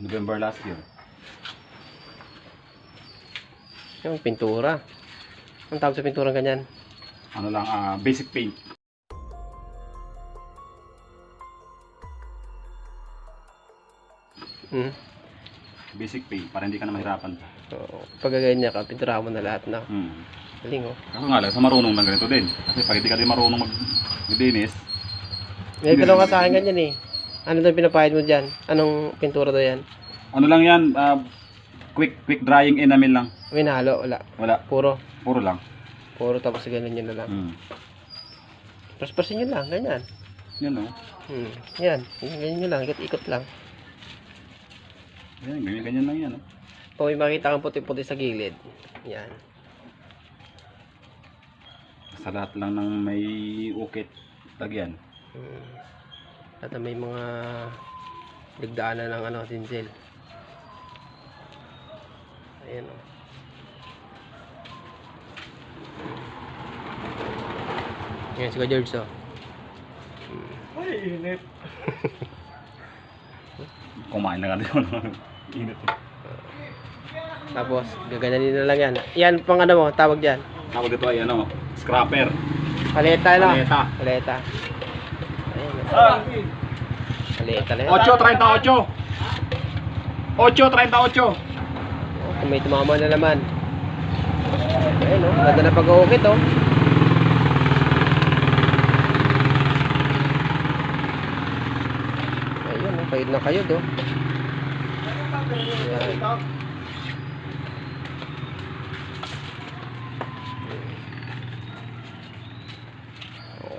November last year. Yung pintura. Ang tawag sa pintura ganyan? Ano lang, ah, basic paint. Hmm. Basic paint, para hindi ka na mahirapan. Oo. Pag ganyan ka, pinturahan mo na lahat na. Hmm. Galing oh. Kaso nga lang, sa marunong lang ganito din. Kasi pag hindi ka din marunong mag maglinis, May tanong ka sa akin ganyan eh. Ano daw pinapahid mo dyan? Anong pintura daw yan? ano lang yan, ah, quick quick drying enamel lang. Nahalo, wala. Wala, Puro. puro lang. Puro tapos ganun yun na lang. Hmm. Prasprasin nyo lang, ganyan. Yan o. Hmm. Yan. Ganyan nyo lang, ikot-ikot lang. Yan, ganyan, ganyan lang yan. Oh. Kung may makita kang puti-puti sa gilid. Yan. Sa lahat lang ng may ukit, lagyan. Hmm. At may mga digdaanan ng ano, tinsel. Ayan o. Ayan si Ka George o. Ay, init. Kumain na ka din. init. Tapos, gaganin na lang yan. Yan pang ano mo, tawag dyan. Tawag dito ay ano, scrapper. Paleta na. Paleta. Paleta. Ayan. o. Ah, Paleta na yan. 8.38. 8.38. Oh, kung may tumama na naman. Ayun oh, ganda na pag-uukit oh. Ayun oh, payod na kayo do. Ayan.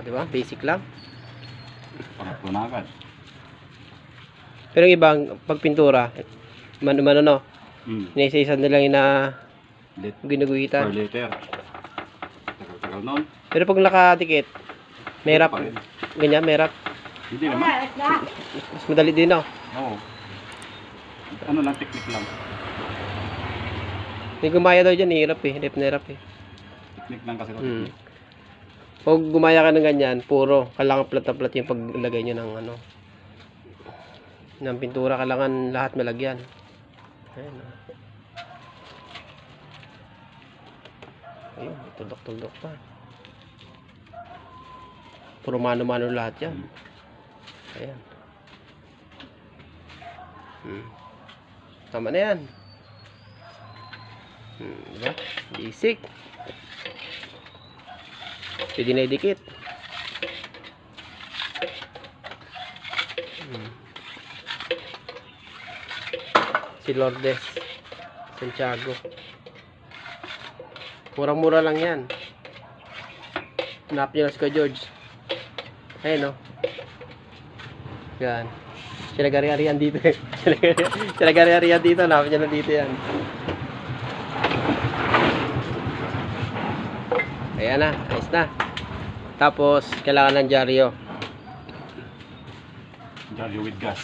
Di ba? Basic lang. Pangatlo na agad. Pero yung ibang pagpintura, mano-mano no, Hmm. inisa-isa nila yung na Lit per ginuguhitan. liter. Tagal-tagal noon. Pero pag nakadikit, merap. Pa rin. Ganyan, merap. Hindi naman. Mas madali din oh. Oo. Ano lang, technique lang. May gumaya daw dyan, hirap eh. Hirap na hirap eh. Technique lang kasi. Hmm. Pag gumaya ka ng ganyan, puro. Kailangan plat na plat yung paglagay nyo ng ano. Ng pintura, kailangan lahat malagyan. Ayan oh. Ayun, tuldok-tuldok pa. Puro mano-mano lahat yan. Ayan. Hmm. Tama na yan. Hmm, diba? Basic. Pwede na idikit. Si Lourdes Santiago. Murang-mura lang yan. Hanap nyo si George. Ayun, no? Yan. Sila gari-arian dito Sila gari-arian dito. Hanap nyo lang dito yan. Ayan na. Ayos na. Tapos, kailangan ng dyaryo. Jaryo with gas.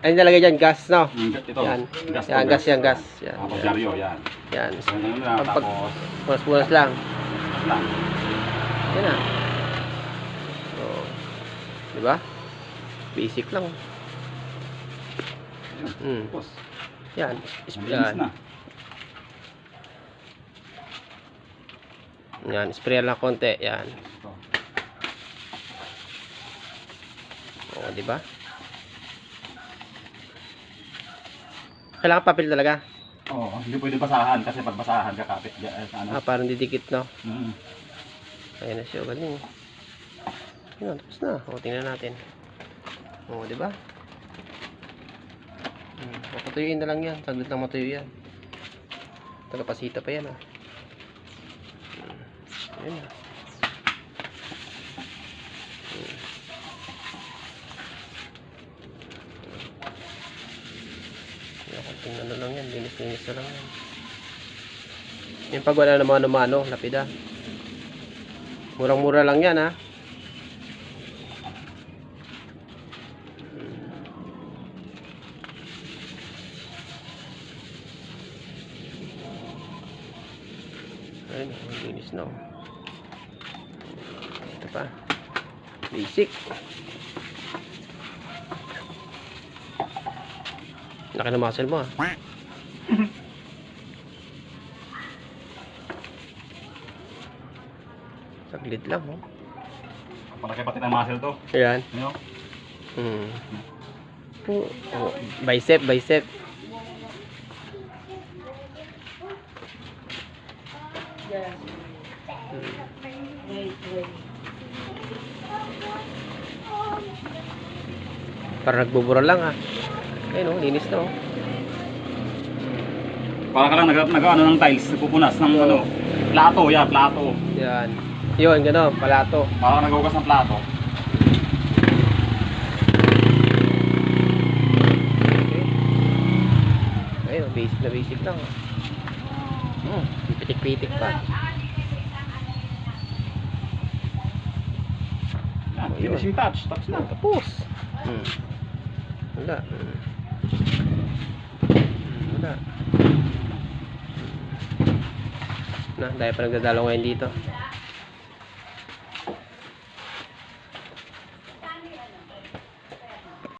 Ay, nilagay dyan, gas, no? Hmm, ito. Yan. Gas Yan, gas yan, gas. Yan. Tapos Yan. jaryo, yan. Yan. Ano Pag- pag- tapos, Punas-punas lang. lang. Yan na. So, di ba? Basic lang. Hmm. Tapos, Yan. Yan. na. Yan. Spray lang konti. Yan. O, di ba? Kailangan papel talaga. Oo, hindi pwede basahan kasi pag basahan kakapit dyan. eh, Ano? Ah, parang didikit, no? Mm. Ayan na siya, galing. Yun, tapos na. O, tingnan natin. O, di ba? Hmm, papatuyuin na lang yan. Saglit lang matuyo yan. Tagapasita pa yan, ah. Hmm, Ayan na. Konting ano lang yan. Linis-linis na lang yan. Yung pag wala naman ano-mano, lapida. Murang-mura lang yan ha. Ayun, linis na. oh. Ito pa. Basic. Laki ng muscle mo ah. Saglit lang oh. Palaki pati ng muscle to. Ayan. Ano? Hmm. Oh, oh, bicep, bicep. Parang nagbubura lang ah. Ayun oh, linis na oh. Para ka lang nag, nag ano ng tiles, nagpupunas ng ano, plato, yan, plato. Yan. Yun, gano'n, palato. Para naghugas ng plato. Okay. Ayun, basic na basic lang. oh. Hmm, pitik-pitik pa. Yan, Oh, yun. finishing touch, tapos na. Tapos. Hmm. Wala. Hmm, Wala. Na, dahil pa nagdadalaw ngayon dito.